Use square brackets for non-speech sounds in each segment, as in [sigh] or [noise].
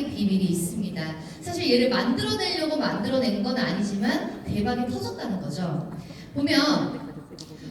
성장의 비밀이 있습니다. 사실 얘를 만들어내려고 만들어낸 건 아니지만 대박이 터졌다는 거죠. 보면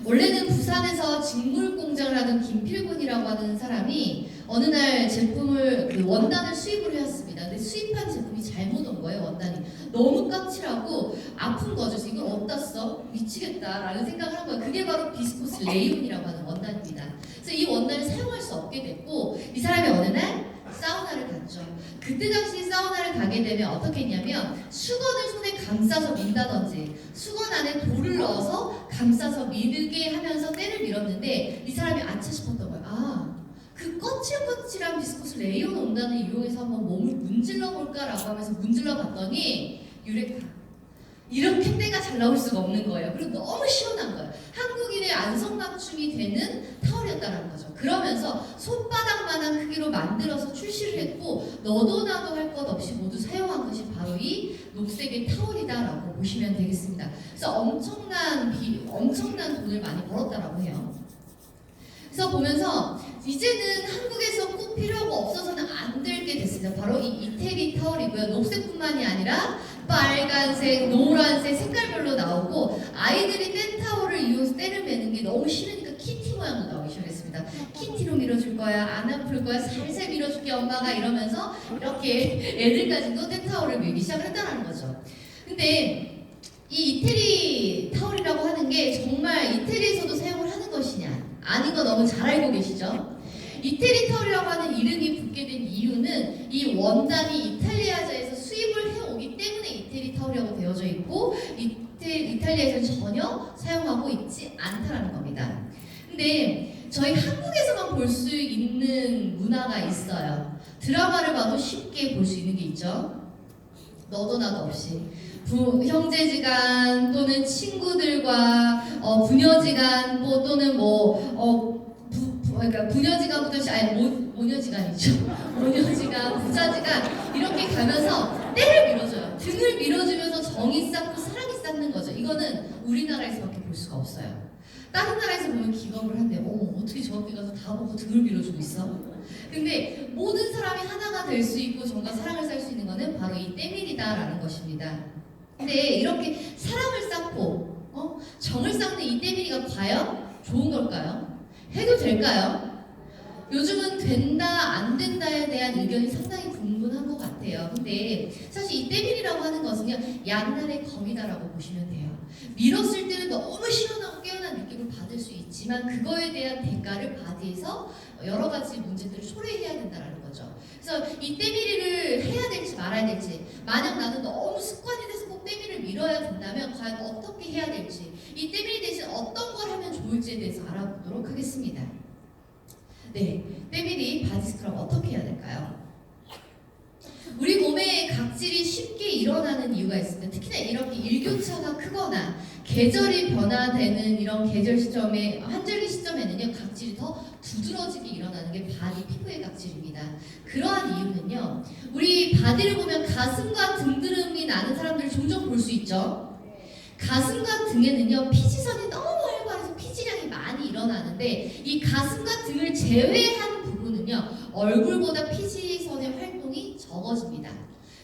원래는 부산에서 직물 공장을 하던 김필곤이라고 하는 사람이 어느 날 제품을 그 원단을 수입을 해왔습니다. 근데 수입한 제품이 잘못 온 거예요 원단이 너무 까칠하고 아픈 거죠. 이걸 어디다 써? 미치겠다라는 생각을 한 거예요. 그게 바로 비스코스 레이온이라고 하는 원단입니다. 그래서 이 원단을 사용할 수 없게 됐고 이 사람이 어느 날 사우나를 갔죠. 그때 당시 사우나를 가게 되면 어떻게 했냐면 수건을 손에 감싸서 민다든지 수건 안에 돌을 넣어서 감싸서 밀게 하면서 때를 밀었는데 이 사람이 아차 싶었던 거예요. 아, 그 거칠거칠한 비스코스 레이온 원단을 이용해서 한번 몸을 문질러 볼까라고 하면서 문질러 봤더니 유레카. 이렇게 때가 잘 나올 수가 없는 거예요. 그리고 너무 시원한 거예요. 한국인의 안성맞춤이 되는. 그러면서 손바닥만한 크기로 만들어서 출시를 했고 너도 나도 할 것 없이 모두 사용한 것이 바로 이 녹색의 타월이다라고 보시면 되겠습니다. 그래서 엄청난 비, 엄청난 돈을 많이 벌었다라고 해요. 그래서 보면서 이제는 한국에서 꼭 필요하고 없어서는 안될게 됐습니다. 바로 이 이태리 타월이고요. 녹색뿐만이 아니라 빨간색, 노란색 색깔별로 나오고 아이들이 땐 타월을 이용해서 때를 매는 게 너무 싫으니까 모양으로 나오기 시작했습니다. 키티로 밀어줄 거야, 안 아플 거야, 살살 밀어줄게 엄마가 이러면서 이렇게 애들까지도 땐 타월을 밀기 시작했다는 거죠. 근데 이 이태리 타월이라고 하는 게 정말 이태리에서도 사용을 하는 것이냐? 아닌 거 너무 잘 알고 계시죠? 이태리 타월이라고 하는 이름이 붙게 된 이유는 이 원단이 이탈리아자에서 수입을 해오기 때문에 이태리 타월이라고 되어져 있고 이태, 이탈리아에서는 전혀 사용하고 있지 않다라는 겁니다. 근데 저희 한국에서만 볼 수 있는 문화가 있어요. 드라마를 봐도 쉽게 볼 수 있는 게 있죠. 너도 나도 없이. 부, 형제지간 또는 친구들과 어, 부녀지간 뭐 또는 뭐 어, 부, 부, 그러니까 부녀지간부터 아니 모, 모녀지간이죠. [laughs] 모녀지간 부자지간 이렇게 가면서 때를 밀어줘요. 등을 밀어주면서 정이 쌓고 사랑이 쌓는 거죠. 이거는 우리나라에서밖에 볼 수가 없어요 다른 나라에서 보면 기겁을 한대 어머 어떻게 저렇게 가서 다 보고 등을 밀어주고 있어 근데 모든 사람이 하나가 될 수 있고 정과 사랑을 살 수 있는 거는 바로 이 때밀이다라는 것입니다. 근데 이렇게 사랑을 쌓고 어? 정을 쌓는 이 때밀이가 과연 좋은 걸까요? 해도 될까요? 요즘은 된다 안 된다에 대한 의견이 상당히 분분한 것 같아요. 근데 사실 이 때밀이라고 하는 것은요 양날의 검이다라고 보시면 돼요. 밀었을 때는 너무 시원하고 받을 수 있지만 그거에 대한 대가를 바디에서 여러 가지 문제들을 초래해야 된다라는 거죠. 그래서 이 때밀이를 해야 될지 말아야 될지 만약 나는 너무 습관이 돼서 꼭 때밀이를 밀어야 된다면 과연 어떻게 해야 될지 이 때밀이 대신 어떤 걸 하면 좋을지에 대해서 알아보도록 하겠습니다. 네, 때밀이 바디 스크럽 어떻게 해야 될까요? 우리 몸에 각질이 쉽게 일어나는 이유가 있습니다. 특히나 이렇게 일교차가 크거나 계절이 변화되는 이런 계절 시점에 환절기 시점에는요 각질이 더 두드러지게 일어나는 게 바디 피부의 각질입니다. 그러한 이유는요 우리 바디를 보면 가슴과 등드름이 나는 사람들을 종종 볼 수 있죠. 가슴과 등에는요 피지선이 너무 활발해서 피지량이 많이 일어나는데 이 가슴과 등을 제외한 부분은요 얼굴보다 활동이 적어집니다.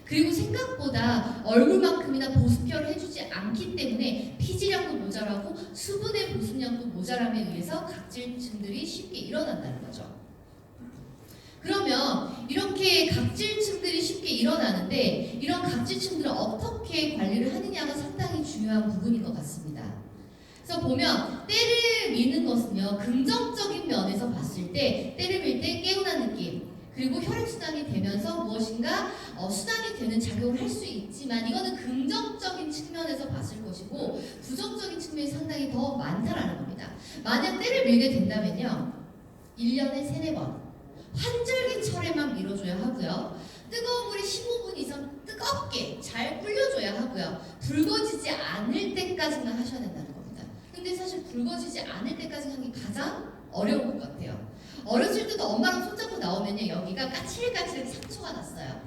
그리고 생각보다 얼굴만큼이나 보습혈을 해주지 않기 때문에 피지량도 모자라고 수분의 보습량도 모자람에 의해서 각질층들이 쉽게 일어난다는 거죠. 그러면 이렇게 각질층들이 쉽게 일어나는데 이런 각질층들을 어떻게 관리를 하느냐가 상당히 중요한 부분인 것 같습니다. 그래서 보면 때를 미는 것은요 긍정적인 면에서 봤을 때 때를 밀때 개운한 느낌 그리고 혈액순환이 되면서 무엇인가 어, 순환이 되는 작용을 할 수 있지만 이거는 긍정적인 측면에서 봤을 것이고 부정적인 측면이 상당히 더 많다라는 겁니다. 만약 때를 밀게 된다면요 1년에 3, 4번 환절기철에만 밀어줘야 하고요 뜨거운 물이 15분 이상 뜨겁게 잘 불려줘야 하고요 붉어지지 않을 때까지만 하셔야 된다는 겁니다. 근데 사실 붉어지지 않을 때까지 하는 게 가장 어려운 것 같아요. 어렸을 때도 엄마랑 여기가 까칠까칠하게 상처가 났어요.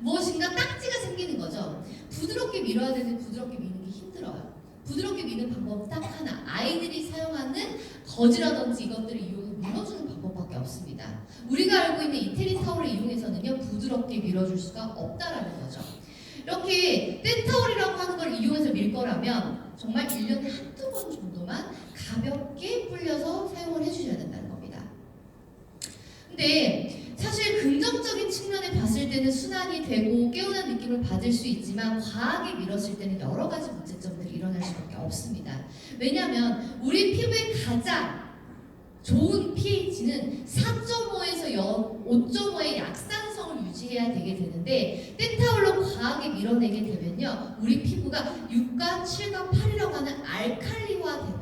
무엇인가 딱지가 생기는 거죠. 부드럽게 밀어야 되는데 부드럽게 미는 게 힘들어요. 부드럽게 미는 방법은 딱 하나. 아이들이 사용하는 거지라든지 이것들을 이용해 밀어주는 방법. 방법밖에 없습니다. 우리가 알고 있는 이태리 타올을 이용해서는요 부드럽게 밀어줄 수가 없다라는 거죠. 이렇게 땐타올이라고 하는 걸 이용해서 밀 거라면 정말 1년에 한두 번 정도만 가볍게 불려서 사용을 해주셔야 된다는 겁니다. 근데 사실 긍정적인 측면에 봤을 때는 순환이 되고 깨어난 느낌을 받을 수 있지만 과하게 밀었을 때는 여러 가지 문제점들이 일어날 수밖에 없습니다. 왜냐하면 우리 피부의 가장 좋은 pH는 4.5에서 5.5의 약산성을 유지해야 되게 되는데 땐타올로 과하게 밀어내게 되면요 우리 피부가 6과 7과 8이라고 하는 알칼리화 겁니다.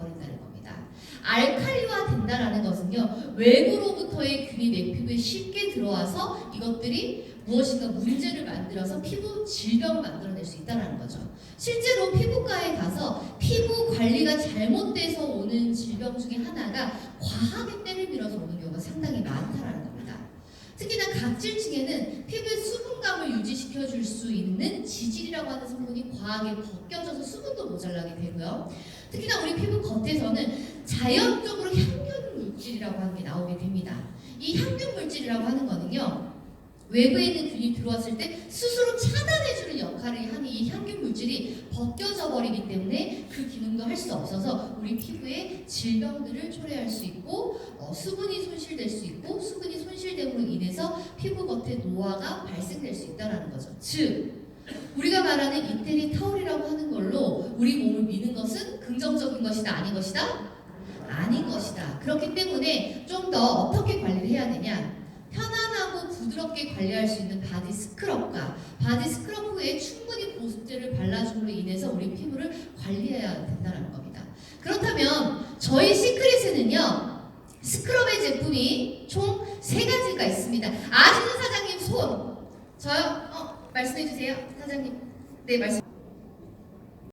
알칼리화 된다라는 것은요 외부로부터의 균이 내 피부에 쉽게 들어와서 이것들이 무엇인가 문제를 만들어서 피부 질병을 만들어낼 수 있다는 거죠. 실제로 피부과에 가서 피부 관리가 잘못돼서 오는 질병 중에 하나가 과하게 때를 밀어서 오는 경우가 상당히 많다라는 겁니다. 특히나 각질층에는 피부의 수분감을 유지시켜 줄 수 있는 지질이라고 하는 성분이 과하게 벗겨져서 수분도 모자라게 되고요. 특히나 우리 피부 겉에서는 자연적으로 향균 물질이라고 하는 게 나오게 됩니다. 이 향균 물질이라고 하는 거는요. 외부에 있는 균이 들어왔을 때 스스로 차단해주는 역할을 하는 이 향균 물질이 벗겨져 버리기 때문에 그 기능도 할 수 없어서 우리 피부에 질병들을 초래할 수 있고 어, 수분이 손실될 수 있고 수분이 손실됨으로 인해서 피부 겉에 노화가 발생될 수 있다는 거죠. 즉 우리가 말하는 이태리 타올이라고 하는 걸로 우리 몸을 미는 것은 긍정적인 것이다 아닌 것이다 아닌 것이다. 그렇기 때문에 좀 더 어떻게 관리를 해야 되냐? 편안하고 부드럽게 관리할 수 있는 바디 스크럽과 바디 스크럽 후에 충분히 보습제를 발라줌으로 인해서 우리 피부를 관리해야 된다는 겁니다. 그렇다면 저희 시크릿에는요 스크럽의 제품이 총 세 가지가 있습니다. 아시는 사장님 손 저요? 어 말씀해 주세요 사장님. 네 말씀.